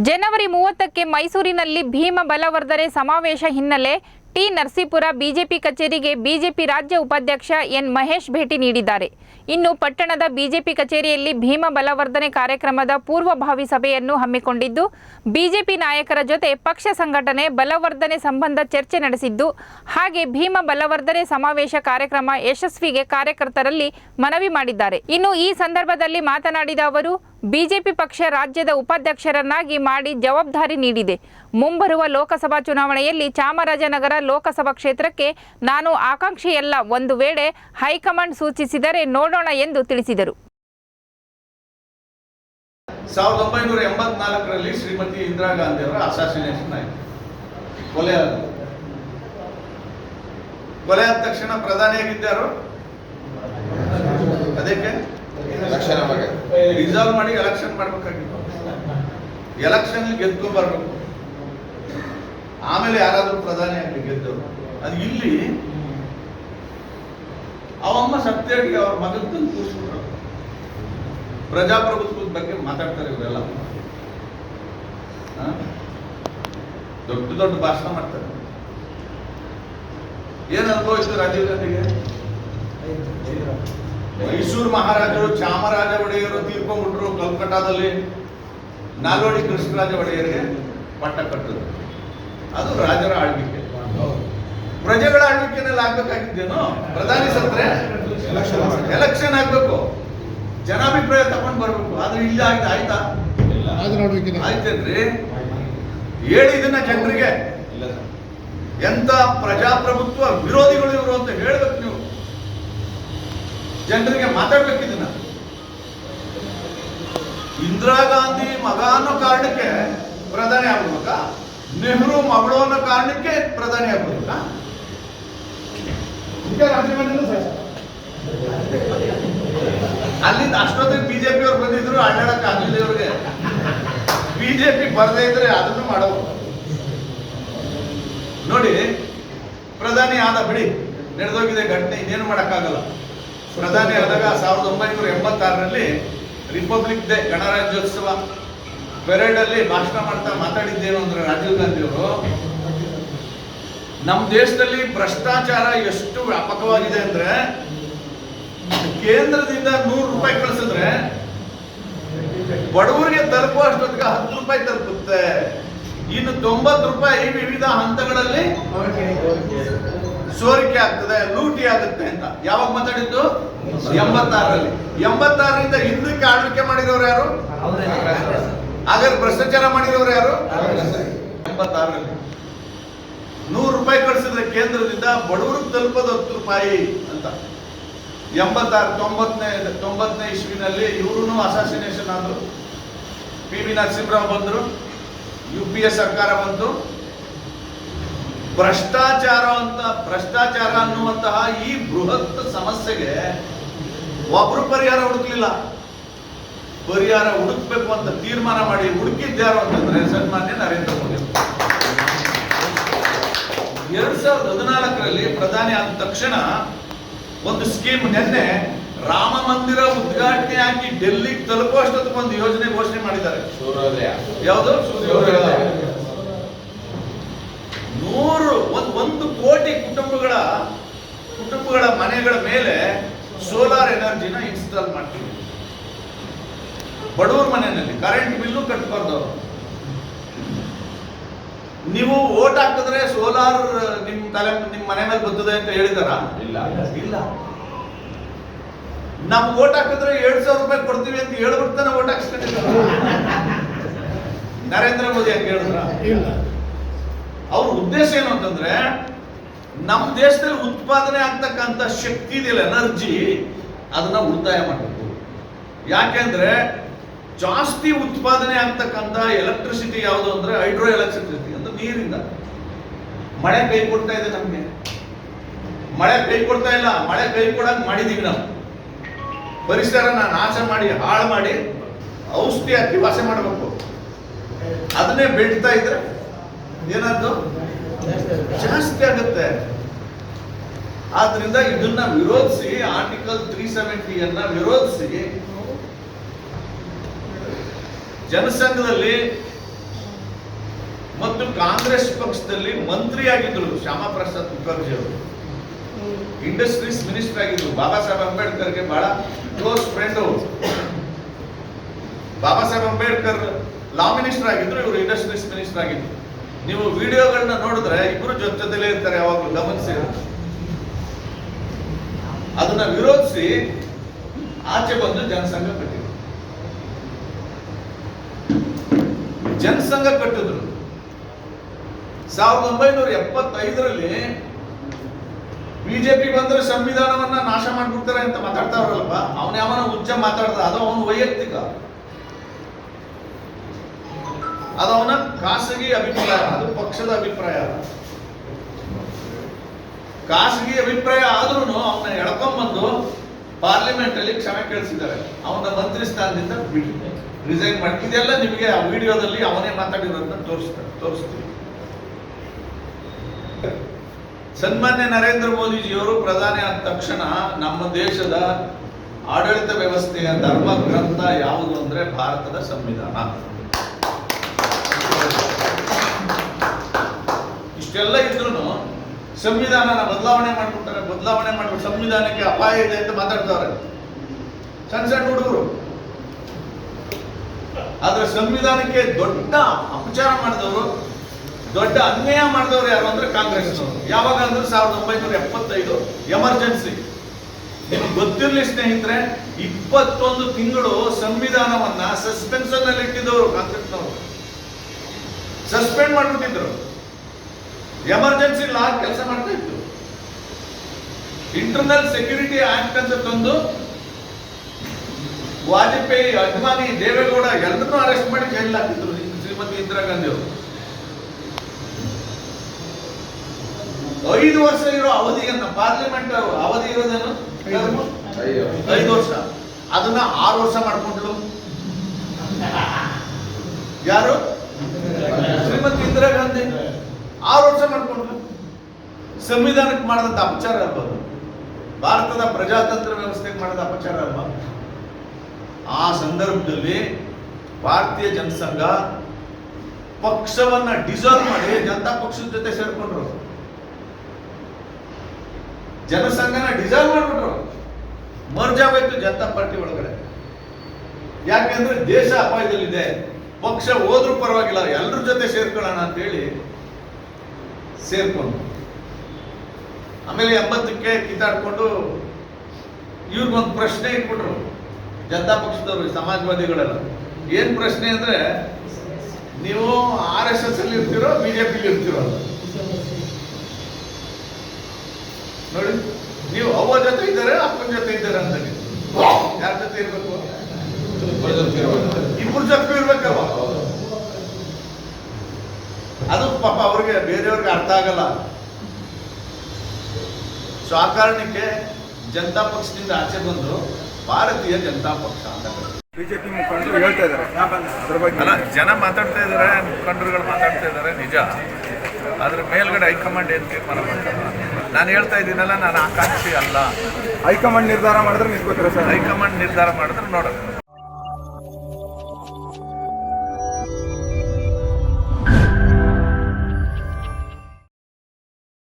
ಜನವರಿ ಮೂವತ್ತಕ್ಕೆ ಮೈಸೂರಿನಲ್ಲಿ ಭೀಮ ಬಲವರ್ಧನೆ ಸಮಾವೇಶ ಹಿನ್ನೆಲೆ ಟಿ ನರಸೀಪುರ ಬಿಜೆಪಿ ಕಚೇರಿಗೆ ಬಿಜೆಪಿ ರಾಜ್ಯ ಉಪಾಧ್ಯಕ್ಷ ಎನ್ ಮಹೇಶ್ ಭೇಟಿ ನೀಡಿದ್ದಾರೆ. ಇನ್ನು ಪಟ್ಟಣದ ಬಿಜೆಪಿ ಕಚೇರಿಯಲ್ಲಿ ಭೀಮ ಬಲವರ್ಧನೆ ಕಾರ್ಯಕ್ರಮದ ಪೂರ್ವಭಾವಿ ಸಭೆಯನ್ನು ಹಮ್ಮಿಕೊಂಡಿದ್ದು, ಬಿಜೆಪಿ ನಾಯಕರ ಜೊತೆ ಪಕ್ಷ ಸಂಘಟನೆ ಬಲವರ್ಧನೆ ಸಂಬಂಧ ಚರ್ಚೆ ನಡೆಸಿದ್ದು, ಹಾಗೆ ಭೀಮ ಬಲವರ್ಧನೆ ಸಮಾವೇಶ ಕಾರ್ಯಕ್ರಮ ಯಶಸ್ವಿಗೆ ಕಾರ್ಯಕರ್ತರಲ್ಲಿ ಮನವಿ ಮಾಡಿದ್ದಾರೆ. ಇನ್ನು ಈ ಸಂದರ್ಭದಲ್ಲಿ ಮಾತನಾಡಿದ ಅವರು, ಬಿಜೆಪಿ ಪಕ್ಷ ರಾಜ್ಯದ ಉಪಾಧ್ಯಕ್ಷರನ್ನಾಗಿ ಮಾಡಿ ಜವಾಬ್ದಾರಿ ನೀಡಿದೆ. ಮುಂಬರುವ ಲೋಕಸಭಾ ಚುನಾವಣೆಯಲ್ಲಿ ಚಾಮರಾಜನಗರ ಲೋಕಸಭಾ ಕ್ಷೇತ್ರಕ್ಕೆ ನಾನು ಆಕಾಂಕ್ಷಿಯಲ್ಲ. ಒಂದು ವೇಳೆ ಹೈಕಮಾಂಡ್ ಸೂಚಿಸಿದರೆ ನೋಡೋಣ ಎಂದು ತಿಳಿಸಿದರು. ಸಾವಿರದ ಒಂಬೈನೂರ ಎಂಬತ್ನಾಲ್ಕರಲ್ಲಿ ಶ್ರೀಮತಿ ಇಂದಿರಾ ಗಾಂಧಿ ಅವರ ಅಸಾಸಿನೇಷನ್ ಆಯಿತು. ಕೊಲೆ ಆದ ಕೊಲೆ ಆದ ತಕ್ಷಣ ಪ್ರಧಾನಿಯಾಗಿದ್ದಾರು ಅದಕ್ಕೆ? ರಿಸಾಲ್ವ್ ಮಾಡಿ ಎಲೆಕ್ಷನ್ ಮಾಡಬೇಕಾಗಿತ್ತು. ಎಲೆಕ್ಷನ್ ಗೆದ್ಕೊಂಡ್ ಬರ್ಬೇಕು ಆಮೇಲೆ ಯಾರಾದ್ರೂ ಪ್ರಧಾನಿ ಆಗಲಿ ಗೆದ್ದವರು? ಅದು ಇಲ್ಲಿ ಅವಮ್ಮ ಸತ್ಯಗೆ ಅವ್ರ ಮಗನ್ ಕೂರಿಸ್ಬಿಟ್ರು. ಪ್ರಜಾಪ್ರಭುತ್ವದ ಬಗ್ಗೆ ಮಾತಾಡ್ತಾರೆ ಇವರೆಲ್ಲ? ದೊಡ್ಡ ದೊಡ್ಡ ಭಾಷಣ ಮಾಡ್ತಾರೆ. ಏನ್ ಅನುಭವಿಸಿದ್ರು ರಾಜೀವ್ ಗಾಂಧಿಗೆ? ಮೈಸೂರು ಮಹಾರಾಜರು, ಚಾಮರಾಜ ಒಡೆಯರು ತೀರ್ಕೊಂಡ್ಬಿಟ್ರು ಕಲ್ಕಟ್ಟಾದಲ್ಲಿ ನಾಲ್ವಡಿ ಕೃಷ್ಣರಾಜ ಒಡೆಯರಿಗೆ ಪಟ್ಟ ಕಟ್ಟಿದ್ರು. ಅದು ರಾಜರ ಆಳ್ವಿಕೆ. ಪ್ರಜೆಗಳ ಆಳ್ವಿಕೆನಲ್ಲಿ ಆಗ್ಬೇಕಾಗಿದ್ದೇನು? ಪ್ರಧಾನಿ ಸತ್ರೆ. ಎಲೆಕ್ಷನ್ ಆಗ್ಬೇಕು. ಜನಾಭಿಪ್ರಾಯ ತಗೊಂಡ್ ಬರ್ಬೇಕು. ಆದ್ರೆ ಇಲ್ಲ ಆಯ್ತು? ಆಯ್ತಾ ಆಯ್ತೇನ್ರಿ? ಹೇಳಿ ಇದನ್ನ ಜನರಿಗೆ. ಇಲ್ಲ ಸರ್. ಎಂತ ಪ್ರಜಾಪ್ರಭುತ್ವ ವಿರೋಧಿಗಳು ಇವರು ಅಂತ ಹೇಳ್ಬೇಕು ನೀವು. ಜನರಿಗೆ ಮಾತಾಡ್ಬೇಕು ಇದನ್ನ. ಇಂದಿರಾ ಗಾಂಧಿ ಮಗ ಅನ್ನೋ ಕಾರಣಕ್ಕೆ ಪ್ರಧಾನಿ ಆಗ್ಬೇಕಾ? ನೆಹರು ಮಗಳು ಅನ್ನೋ ಕಾರಣಕ್ಕೆ ಪ್ರಧಾನಿ ಆಗ್ಬೋದು ಅಲ್ಲಿಂದ ಅಷ್ಟೊತ್ತಿಗೆ ಬಿಜೆಪಿ ಅವ್ರು ಬಂದಿದ್ರು ಅಡ್ಡಾಡಕ್ ಆಗಲಿಲ್ಲ ಇವ್ರಿಗೆ. ಬಿಜೆಪಿ ಬರದೇ ಇದ್ರೆ ಅದನ್ನು ಮಾಡೋ ನೋಡಿ, ಪ್ರಧಾನಿ ಆದ ಬಿಡಿ, ನಡೆದೋಗಿದೆ ಘಟನೆ, ಇನ್ನೇನು ಮಾಡೋಕ್ಕಾಗಲ್ಲ. ಪ್ರಧಾನಿ ಆದಾಗ ಸಾವಿರದ ಒಂಬೈನೂರ ಎಂಬತ್ತಾರರಲ್ಲಿ ರಿಪಬ್ಲಿಕ್ ಡೇ ಗಣರಾಜ್ಯೋತ್ಸವ. ಪೆರೇಡ್ ಅಲ್ಲಿ ಭಾಷಣ ಮಾಡ್ತಾ ಮಾತಾಡಿದ್ದೇನು ಅಂದ್ರೆ ರಾಜೀವ್ ಗಾಂಧಿ ಅವರು ನಮ್ಮ ದೇಶದಲ್ಲಿ ಭ್ರಷ್ಟಾಚಾರ ಎಷ್ಟು ವ್ಯಾಪಕವಾಗಿದೆ ಅಂದ್ರೆ ಕೇಂದ್ರದಿಂದ ನೂರು ರೂಪಾಯಿ ಕಳಿಸಿದ್ರೆ ಬಡವರಿಗೆ ತಲುಪುವ ಅಷ್ಟೊತ್ತಿಗೆ ಹತ್ತು ರೂಪಾಯಿ ತಲುಪುತ್ತೆ. ಇನ್ನು ತೊಂಬತ್ತು ರೂಪಾಯಿ ವಿವಿಧ ಹಂತಗಳಲ್ಲಿ ಸೋರಿಕೆ ಆಗ್ತದೆ, ಲೂಟಿ ಆಗುತ್ತೆ ಅಂತ. ಯಾವಾಗ ಮಾತಾಡಿದ್ದು? ಎಂಬತ್ತಾರರಲ್ಲಿ. ಎಂಬತ್ತಾರರಿಂದ ಹಿಂದಕ್ಕೆ ಆಳ್ವಿಕೆ ಮಾಡಿದವರು ಯಾರು? ಹಾಗಾದ್ರೆ ಭ್ರಷ್ಟಾಚಾರ ಮಾಡಿದವರು ಯಾರು? ಎಂಬತ್ತಾರರಲ್ಲಿ. ನೂರು ರೂಪಾಯಿ ಕಳಿಸಿದ್ರೆ ಕೇಂದ್ರದಿಂದ ಬಡವರಿಗೆ ತಲುಪೋದು ಹತ್ತು ರೂಪಾಯಿ ಅಂತ. ಎಂಬತ್ತಾರು ತೊಂಬತ್ತನೇ ತೊಂಬತ್ತನೇ ಇಸ್ವಿನಲ್ಲಿ ಇವರು ಅಸಾಸಿನೇಷನ್ ಆದ್ರು. ಪಿ ವಿ ನರಸಿಂಹರಾವ್ ಬಂದರು ಯು ಪಿ ಎ ಸರ್ಕಾರ ಬಂತು. ಭ್ರಷ್ಟಾಚಾರ ಅಂತ ಭ್ರಷ್ಟಾಚಾರ ಅನ್ನುವಂತಹ ಈ ಬೃಹತ್ ಸಮಸ್ಯೆಗೆ ಒಬ್ರು ಪರಿಹಾರ ಹುಡುಕ್ಲಿಲ್ಲ. ಪರಿಹಾರ ಹುಡುಕ್ಬೇಕು ಅಂತ ತೀರ್ಮಾನ ಮಾಡಿ ಹುಡುಕಿದ್ಯಾರು ಅಂತಂದ್ರೆ ಸನ್ಮಾನ್ಯ ನರೇಂದ್ರ ಮೋದಿ. ಎರಡ್ ಸಾವಿರದ ಹದಿನಾಲ್ಕರಲ್ಲಿ ಪ್ರಧಾನಿ ಆದ ತಕ್ಷಣ ಒಂದು ಸ್ಕೀಮ್ ನಿನ್ನೆ ರಾಮ ಮಂದಿರ ಉದ್ಘಾಟನೆ ಆಗಿ ಡೆಲ್ಲಿಗೆ ತಲುಪುವಷ್ಟೊತ್ತಿಗೆ ಒಂದು ಯೋಜನೆ ಘೋಷಣೆ ಮಾಡಿದ್ದಾರೆ. ಯಾವುದು? ನೂರು ಒಂದು ಒಂದು ಕೋಟಿ ಕುಟುಂಬಗಳ ಕುಟುಂಬಗಳ ಮನೆಗಳ ಮೇಲೆ ಸೋಲಾರ್ ಎನರ್ಜಿನ ಇನ್ಸ್ಟಾಲ್ ಮಾಡ್ತೀವಿ. ಬಡವರ ಮನೆಯಲ್ಲಿ ಕರೆಂಟ್ ಬಿಲ್ಲು ಕಟ್ಟಬಾರ್ದು ಅವರು. ನೀವು ಓಟ್ ಹಾಕಿದ್ರೆ ಸೋಲಾರ್ ನಿಮ್ ತಲೆ ನಿಮ್ ಮನೆ ಮೇಲೆ ಬರ್ತದೆ ಅಂತ ಹೇಳಿದಾರ? ಇಲ್ಲ. ಇಲ್ಲ. ನಮ್ ಓಟ್ ಹಾಕಿದ್ರೆ ಎರಡ್ ಸಾವಿರ ರೂಪಾಯಿ ಕೊಡ್ತೀವಿ ಅಂತ ಹೇಳ್ಬಿಡ್ತಾನೆ ಓಟ್ ಹಾಕ್ಸ್ಕೊಂಡಿದ್ದಾರೆ ನರೇಂದ್ರ ಮೋದಿ ಹಂಗೆ ಹೇಳಿದ್ರ? ಅವ್ರ ಉದ್ದೇಶ ಏನು ಅಂತಂದ್ರೆ ನಮ್ಮ ದೇಶದಲ್ಲಿ ಉತ್ಪಾದನೆ ಆಗ್ತಕ್ಕಂಥ ಶಕ್ತಿ ಇದೆಯಲ್ಲ ಎನರ್ಜಿ ಅದನ್ನ ಉಳಿತಾಯ ಮಾಡಬೇಕು. ಯಾಕೆಂದ್ರೆ ಜಾಸ್ತಿ ಉತ್ಪಾದನೆ ಆಗ್ತಕ್ಕಂಥ ಎಲೆಕ್ಟ್ರಿಸಿಟಿ ಯಾವುದು ಅಂದ್ರೆ ಹೈಡ್ರೋ ಎಲೆಕ್ಟ್ರಿಸಿಟಿ ಅಂದ್ರೆ ನೀರಿಂದ. ಮಳೆ ಕೈ ಕೊಡ್ತಾ ಇದೆ ನಮ್ಗೆ. ಮಳೆ ಕೈ ಕೊಡ್ತಾ ಇಲ್ಲ, ಮಳೆ ಕೈ ಕೊಡಕ್ ಮಾಡಿದೀವಿ ನಾವು. ಪರಿಸರನ ನಾಶ ಮಾಡಿ, ಹಾಳು ಮಾಡಿ ಔಷಧಿ ಹಾಕಿ ವಾಸೆ ಮಾಡಬೇಕು. ಅದನ್ನೇ ಬೆಳ್ತಾ ಇದ್ರೆ ಏನಾದ್ರು ಜಾಸ್ತಿ ಆಗುತ್ತೆ. ಆದ್ರಿಂದ ಇದನ್ನ ವಿರೋಧಿಸಿ ಆರ್ಟಿಕಲ್ ತ್ರೀ ಸೆವೆಂಟಿಯನ್ನ ವಿರೋಧಿಸಿ ಜನಸಂಘದಲ್ಲಿ ಮತ್ತು ಕಾಂಗ್ರೆಸ್ ಪಕ್ಷದಲ್ಲಿ ಮಂತ್ರಿ ಆಗಿದ್ರು ಶ್ಯಾಮಾ ಪ್ರಸಾದ್ ಮುಖರ್ಜಿ ಅವರು. ಇಂಡಸ್ಟ್ರೀಸ್ ಮಿನಿಸ್ಟರ್ ಆಗಿದ್ರು ಬಾಬಾ ಸಾಹೇಬ್ ಅಂಬೇಡ್ಕರ್ಗೆ ಬಹಳ close friend Baba Saheb Ambedkar law minister ಆಗಿದ್ರು ಇವರು ಇಂಡಸ್ಟ್ರೀಸ್ ಮಿನಿಸ್ಟರ್ ಆಗಿದ್ರು. ನೀವು ವಿಡಿಯೋಗಳನ್ನ ನೋಡಿದ್ರೆ ಇಬ್ರು ಜೊತೆ ಜೊತೆಲೇ ಇರ್ತಾರೆ ಯಾವಾಗಲೂ ಗಮನಿಸಿ. ಅದನ್ನ ವಿರೋಧಿಸಿ ಆಚೆ ಬಂದು ಜನಸಂಘ ಕಟ್ಟಿದ್ರು ಜನಸಂಘ ಕಟ್ಟಿದ್ರು. ಸಾವಿರದ ಒಂಬೈನೂರ ಎಪ್ಪತ್ತೈದರಲ್ಲಿ ಬಿಜೆಪಿ ಬಂದ್ರೆ ಸಂವಿಧಾನವನ್ನ ನಾಶ ಮಾಡ್ಬಿಡ್ತಾರೆ ಅಂತ ಮಾತಾಡ್ತಾವ್ರಲ್ಲಪ್ಪ, ಅವನ ಯಾವನ ಉಚ್ಚ ಮಾತಾಡ್ದ, ಅದು ಅವನು ವೈಯಕ್ತಿಕ. ಅದು ಅವನ ಖಾಸಗಿ ಅಭಿಪ್ರಾಯ, ಅದು ಪಕ್ಷದ ಅಭಿಪ್ರಾಯ. ಖಾಸಗಿ ಅಭಿಪ್ರಾಯ ಆದ್ರೂ ಅವನ ಎಳ್ಕೊಂಬಂದು ಪಾರ್ಲಿಮೆಂಟ್ ಅಲ್ಲಿ ಕ್ಷಮೆ ಕೇಳಿಸಿದ್ದಾರೆ. ಅವನ ಮಂತ್ರಿ ಸ್ಥಾನದಿಂದ ಬಿಟ್ಟು ರಿಸೈನ್ ಮಾಡಿ ಇದೆಲ್ಲ ನಿಮಗೆ ಆ ವಿಡಿಯೋದಲ್ಲಿ ಅವನೇ ಮಾತಾಡಿರೋದನ್ನ ತೋರಿಸ್ತಾರೆ ತೋರಿಸ್ತೀವಿ ಸನ್ಮಾನ್ಯ ನರೇಂದ್ರ ಮೋದಿಜಿಯವರು ಪ್ರಧಾನಿ ಆದ ತಕ್ಷಣ ನಮ್ಮ ದೇಶದ ಆಡಳಿತ ವ್ಯವಸ್ಥೆಯ ಧರ್ಮ ಗ್ರಂಥ ಯಾವುದು ಅಂದ್ರೆ ಭಾರತದ ಸಂವಿಧಾನ. ಇಷ್ಟೆಲ್ಲ ಇದ್ರು ಸಂವಿಧಾನನ ಬದಲಾವಣೆ ಮಾಡ್ಬಿಡ್ತಾರೆ. ಬದಲಾವಣೆ ಮಾಡ್ಬಿಟ್ಟು ಸಂವಿಧಾನಕ್ಕೆ ಅಪಾಯ ಇದೆ ಅಂತ ಮಾತಾಡ್ತಾರೆ ಸಣ್ಣ ಸಣ್ಣ ಹುಡುಗರು. ಆದ್ರೆ ಸಂವಿಧಾನಕ್ಕೆ ದೊಡ್ಡ ಅಪಚಾರ ಮಾಡಿದವರು, ದೊಡ್ಡ ಅನ್ಯಾಯ ಮಾಡಿದವರು ಯಾರು ಅಂದ್ರೆ ಕಾಂಗ್ರೆಸ್ನವರು. ಯಾವಾಗ ಅಂದ್ರೆ ಸಾವಿರದ ಒಂಬೈನೂರ ಎಪ್ಪತ್ತೈದು, ಎಮರ್ಜೆನ್ಸಿ. ನಿಮ್ಗೆ ಗೊತ್ತಿರಲಿ ಸ್ನೇಹಿತರೆ, ಇಪ್ಪತ್ತೊಂದು ತಿಂಗಳು ಸಂವಿಧಾನವನ್ನ ಸಸ್ಪೆನ್ಷನ್ ಅಲ್ಲಿ ಇಟ್ಟಿದ್ದವರು ಕಾಂಗ್ರೆಸ್ನವರು. ಸಸ್ಪೆಂಡ್ ಮಾಡ್ಬಿಟ್ಟಿದ್ರು. ಎಮರ್ಜೆನ್ಸಿ ಲಾ ಕೆಲಸ ಮಾಡ್ತಾ ಇತ್ತು. ಇಂಟರ್ನಲ್ ಸೆಕ್ಯೂರಿಟಿ ಆಕ್ಟ್ ಅಂತ ತಂದು ವಾಜಪೇಯಿ ಅಡ್ವಾಣಿ ದೇವೇಗೌಡ ಎಲ್ಲರನ್ನೂ ಅರೆಸ್ಟ್ ಮಾಡಿ ಜೈಲ್ ಹಾಕಿದ್ರು ಶ್ರೀಮತಿ ಇಂದಿರಾ ಗಾಂಧಿ ಅವರು. ಐದು ವರ್ಷ ಇರೋ ಅವಧಿಯನ್ನ ಪಾರ್ಲಿಮೆಂಟ್ ಅವಧಿ ಇರೋದೇನು? ಐದು. ಐದು ವರ್ಷ. ಅದನ್ನ ಆರು ವರ್ಷ ಮಾಡ್ಕೊಂಡ್ಲು ಯಾರು? ಶ್ರೀಮತಿ ಇಂದಿರಾ ಗಾಂಧಿ. ಆರು ವರ್ಷ ಮಾಡ್ಕೊಂಡ್ಲು ಸಂವಿಧಾನಕ್ಕೆ ಮಾಡಿದಂತ ಅಪಚಾರ ಅಲ್ವಾ ಭಾರತದ ಪ್ರಜಾತಂತ್ರ ವ್ಯವಸ್ಥೆಗೆ ಮಾಡಿದ ಅಪಚಾರ ಅಲ್ವಾ ಆ ಸಂದರ್ಭದಲ್ಲಿ ಭಾರತೀಯ ಜನಸಂಘ ಪಕ್ಷವನ್ನ ಡಿಸರ್ವ್ ಮಾಡಿ ಜನತಾ ಪಕ್ಷದ ಜೊತೆ ಸೇರ್ಕೊಂಡ್ರು. ಜನಸಂಘನ ಡಿಸರ್ವ್ ಮಾಡ್ಬಿಟ್ರು. ಮರ್ಜ್ ಜನತಾ ಪಾರ್ಟಿ ಒಳಗಡೆ. ಯಾಕೆಂದ್ರೆ ದೇಶ ಅಪಾಯದಲ್ಲಿದೆ. ಪಕ್ಷ ಹೋದ್ರೂ ಪರವಾಗಿಲ್ಲ ಎಲ್ಲರ ಜೊತೆ ಸೇರ್ಕೊಳ್ಳೋಣ ಅಂತ ಹೇಳಿ ಸೇರ್ಕೊಂಡು ಆಮೇಲೆ ಎಂಬತ್ತಕ್ಕೆ ಕಿತ್ತಾಡ್ಕೊಂಡು ಇವ್ರಿಗೊಂದು ಪ್ರಶ್ನೆ ಇಟ್ಬಿಟ್ರು. ಜನತಾ ಪಕ್ಷದವರು ಸಮಾಜವಾದಿಗಳೆಲ್ಲ. ಏನ್ ಪ್ರಶ್ನೆ ಅಂದ್ರೆ ನೀವು ಆರ್ ಎಸ್ ಎಸ್ ಅಲ್ಲಿ ಇರ್ತೀರೋ ಬಿಜೆಪಿ ಇರ್ತೀರೋ ನೋಡಿ ನೀವು ಅವ್ವ ಜೊತೆ ಇದ್ದಾರೆ ಅಪ್ಪನ ಜೊತೆ ಇದ್ದಾರೆ ಅಂತ ಯಾರ ಜೊತೆ ಇರ್ಬೇಕು? ಇಬ್ಬರ ಜೊತೆ ಇರ್ಬೇಕು. ಇಬ್ಬರು ಜೊತೆ ಇರ್ಬೇಕಲ್ವ? ಅದು ಪಾಪ ಅವ್ರಿಗೆ ಬೇರೆಯವ್ರಿಗೆ ಅರ್ಥ ಆಗಲ್ಲ. ಸೊ ಆ ಕಾರಣಕ್ಕೆ ಜನತಾ ಪಕ್ಷದಿಂದ ಆಚೆ ಬಂದು ಭಾರತೀಯ ಜನತಾ ಪಕ್ಷ ಅಂತ. ಬಿಜೆಪಿ ಮುಖಂಡರು ಹೇಳ್ತಾ ಇದ್ದಾರೆ. ಅಲ್ಲ ಜನ ಮಾತಾಡ್ತಾ ಇದ್ದಾರೆ ಮುಖಂಡರುಗಳು ಮಾತಾಡ್ತಾ ಇದ್ದಾರೆ ನಿಜ. ಅದ್ರ ಮೇಲ್ಗಡೆ ಹೈಕಮಾಂಡ್ ಏನ್ ತೀರ್ಮಾನ ಮಾಡ್ತಾರೆ ನಾನು ಹೇಳ್ತಾ ಇದ್ದೀನಲ್ಲ ನಾನು ಆಕಾಂಕ್ಷಿ ಅಲ್ಲ. ಹೈಕಮಾಂಡ್ ನಿರ್ಧಾರ ಮಾಡಿದ್ರೆ ನಿಂತ್ಕೋತೀರಾ ಸರ್? ಹೈಕಮಾಂಡ್ ನಿರ್ಧಾರ ಮಾಡಿದ್ರೆ ನೋಡೋಣ.